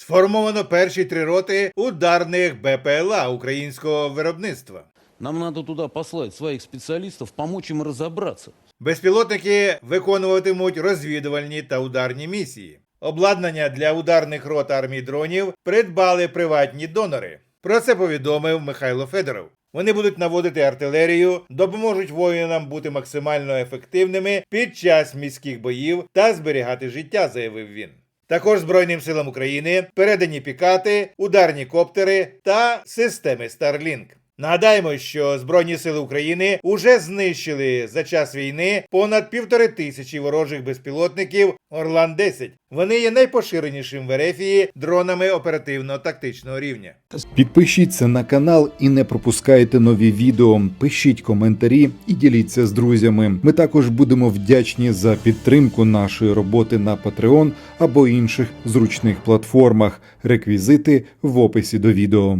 Сформовано перші три роти ударних БПЛА українського виробництва. Нам надо туда послать своих специалистов, помочь им разобраться. Безпілотники виконуватимуть розвідувальні та ударні місії. Обладнання для ударних рот армії дронів придбали приватні донори. Про це повідомив Михайло Федоров. Вони будуть наводити артилерію, допоможуть воїнам бути максимально ефективними під час міських боїв та зберігати життя, заявив він. Також Збройним силам України передані пікати, ударні коптери та системи Starlink. Нагадаємо, що Збройні сили України уже знищили за час війни понад півтори тисячі ворожих безпілотників Орлан 10 Вони є найпоширенішим в Ерефії дронами оперативно-тактичного рівня. Підпишіться на канал і не пропускайте нові відео. Пишіть коментарі і діліться з друзями. Ми також будемо вдячні за підтримку нашої роботи на Patreon або інших зручних платформах. Реквізити в описі до відео.